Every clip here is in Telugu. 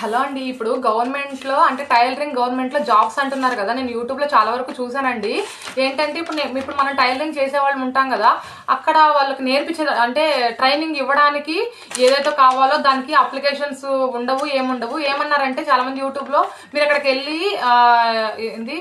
హలో అండి ఇప్పుడు గవర్నమెంట్లో అంటే టైలరింగ్ గవర్నమెంట్లో జాబ్స్ అంటున్నారు కదా నేను యూట్యూబ్లో చాలా వరకు చూశానండి. ఏంటంటే ఇప్పుడు నేను ఇప్పుడు మనం టైలరింగ్ చేసేవాళ్ళు ఉంటాం కదా అక్కడ వాళ్ళకి నేర్పించే అంటే ట్రైనింగ్ ఇవ్వడానికి ఏదైతే కావాలో దానికి అప్లికేషన్స్ ఉండవు ఏముండవు. ఏమన్నారంటే చాలా మంది యూట్యూబ్లో మీరు అక్కడికి వెళ్ళి ఏంది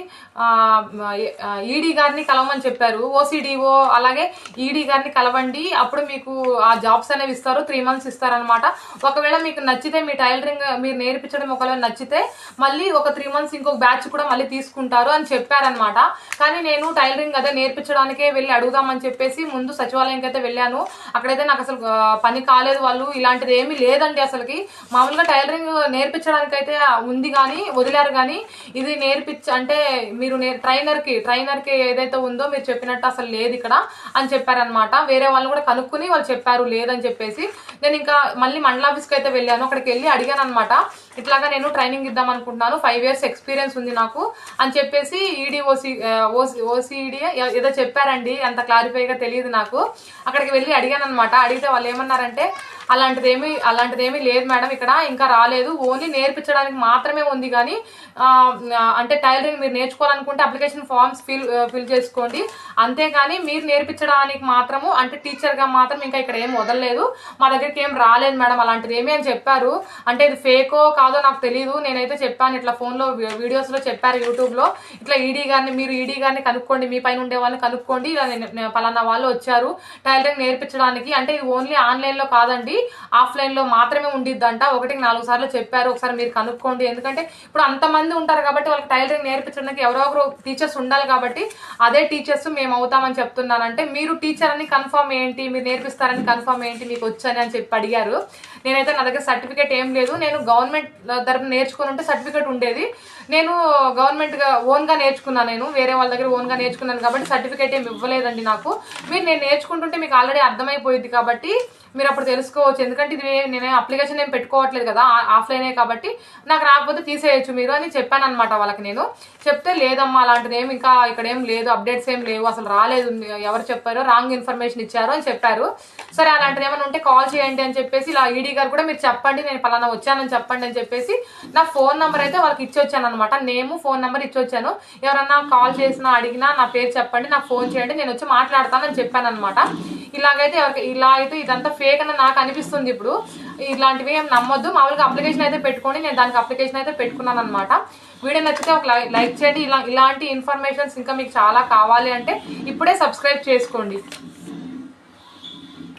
ఈడీ గారిని కలవమని చెప్పారు. ఓసీడీఓ అలాగే ఈడీ గారిని కలవండి. అప్పుడు మీకు ఆ జాబ్స్ అనేవి ఇస్తారు. త్రీ మంత్స్ ఇస్తారనమాట ఒకవేళ మీకు నచ్చితే మీ టైలరింగ్ మీరు నేర్పించడం ఒకవేళ నచ్చితే మళ్ళీ ఒక త్రీ మంత్స్ ఇంకొక బ్యాచ్ కూడా మళ్ళీ తీసుకుంటారు అని చెప్పారనమాట కానీ నేను టైలరింగ్ అదే నేర్పించడానికే వెళ్ళి అడుగుదామని చెప్పేసి ముందు సచివాలయంకి అయితే వెళ్ళాను. అక్కడైతే నాకు అసలు పని కాలేదు వాళ్ళు. ఇలాంటిది ఏమీ లేదండి అసలుకి. మామూలుగా టైలరింగ్ నేర్పించడానికైతే ఉంది కానీ వదిలారు కానీ ఇది నేర్పించ అంటే మీరు ట్రైనర్ ట్రైనర్కి ట్రైనర్కి ఏదైతే ఉందో మీరు చెప్పినట్టు అసలు లేదు ఇక్కడ అని చెప్పారనమాట వేరే వాళ్ళు కూడా కనుక్కుని వాళ్ళు చెప్పారు లేదని చెప్పేసి. నేను ఇంకా మళ్ళీ మండల ఆఫీస్కి అయితే వెళ్ళాను. అక్కడికి వెళ్ళి అడిగాను అనమాట ఇట్లాగా నేను ట్రైనింగ్ ఇద్దాం అనుకుంటున్నాను. ఫైవ్ ఇయర్స్ ఎక్స్పీరియన్స్ ఉంది నాకు. అని చెప్పేసి ఈడీ ఓసీ ఓసీ ఓసిడి ఏదో చెప్పారండి. అంత క్లారిఫైగా తెలియదు నాకు. అక్కడికి వెళ్ళి అడిగాను అనమాట అడిగితే వాళ్ళు ఏమన్నారంటే అలాంటిదేమీ అలాంటిదేమీ అలాంటిది ఏమీ లేదు మేడం ఇక్కడ ఇంకా రాలేదు. ఓన్లీ నేర్పించడానికి మాత్రమే ఉంది కానీ అంటే టైలరింగ్ మీరు నేర్చుకోవాలనుకుంటే అప్లికేషన్ ఫామ్స్ ఫిల్ ఫిల్ చేసుకోండి. అంతేగాని మీరు నేర్పించడానికి మాత్రము అంటే టీచర్గా మాత్రం ఇంకా ఇక్కడ ఏం వదలలేదు. మా దగ్గరికి ఏం రాలేదు మేడం అలాంటిదేమీ అని చెప్పారు. అంటే ఇది ఫేకో కాదో నాకు తెలియదు నేనైతే చెప్పాను ఇట్లా ఫోన్లో వీడియోస్లో చెప్పారు యూట్యూబ్లో. ఇట్లా ఈడీ గారిని మీరు ఈడీ గారిని కనుక్కోండి మీ పైన ఉండే వాళ్ళని కనుక్కోండి. ఇలా నేను- పలానా వాళ్ళు వచ్చారు. టైలరింగ్ నేర్పించడానికి అంటే ఇది ఓన్లీ ఆన్లైన్లో కాదండి ఆఫ్లైన్లో మాత్రమే ఉండిద్దంట. ఒకటికి నాలుగు సార్లు చెప్పారు ఒకసారి మీరు కనుక్కోండి. ఎందుకంటే ఇప్పుడు అంతమంది ఉంటారు కాబట్టి వాళ్ళకి టైలరింగ్ నేర్పించడానికి ఎవరో ఒకరు టీచర్స్ ఉండాలి కాబట్టి అదే టీచర్స్ మేము అవుతామని చెప్తున్నానంటే మీరు టీచర్ అని కన్ఫర్మ్ ఏంటి? మీరు నేర్పిస్తారని కన్ఫర్మ్ ఏంటి? మీకు వచ్చని అని చెప్పి అడిగారు. నేనైతే నా దగ్గర సర్టిఫికేట్ ఏం లేదు. నేను గవర్నమెంట్ తరపున నేర్చుకుని ఉంటే సర్టిఫికేట్ ఉండేది. నేను గవర్నమెంట్గా ఓన్గా నేర్చుకున్నాను నేను. వేరే వాళ్ళ దగ్గర ఓన్గా నేర్చుకున్నాను కాబట్టి సర్టిఫికేట్ ఏమి ఇవ్వలేదండి నాకు. మీరు నేను నేర్చుకుంటుంటే మీకు ఆల్రెడీ అర్థమైపోయింది కాబట్టి మీరు అప్పుడు తెలుసుకోవచ్చు. ఎందుకంటే ఇది నేను అప్లికేషన్ ఏం పెట్టుకోవట్లేదు కదా ఆఫ్లైనే కాబట్టి నాకు రాకపోతే తీసేయచ్చు మీరు అని చెప్పాను అనమాట వాళ్ళకి నేను. చెప్తే లేదమ్మా అలాంటిది ఏం ఇంకా ఇక్కడ ఏం లేదు అప్డేట్స్ ఏం లేవు అసలు రాలేదు ఎవరు చెప్పారో రాంగ్ ఇన్ఫర్మేషన్ ఇచ్చారు అని చెప్పారు. సరే అలాంటిది ఏమైనా ఉంటే కాల్ చేయండి అని చెప్పేసి ఇలా ఈడీ గారు కూడా మీరు చెప్పండి నేను పలానా వచ్చానని చెప్పండి అని చెప్పేసి నా ఫోన్ నెంబర్ అయితే వాళ్ళకి ఇచ్చొచ్చాను అనమాట నేము ఫోన్ నెంబర్ ఇచ్చి వచ్చాను ఎవరన్నా కాల్ చేసినా అడిగినా నా పేరు చెప్పండి నాకు ఫోన్ చేయండి నేను వచ్చి మాట్లాడతానని చెప్పాను అనమాట ఇలాగైతే ఇలా అయితే ఇదంతా ఫేక్ అని నాకు అనిపిస్తుంది ఇప్పుడు. ఇలాంటివి ఏం నమ్మొద్దు. మామూలుగా అప్లికేషన్ అయితే పెట్టుకొని నేను దానికి అప్లికేషన్ అయితే పెట్టుకున్నాను అనమాట వీడియో నచ్చితే ఒక లై- లైక్ చేయండి. ఇలా ఇలాంటి ఇన్ఫర్మేషన్స్ ఇంకా మీకు చాలా కావాలి అంటే ఇప్పుడే సబ్స్క్రైబ్ చేసుకోండి.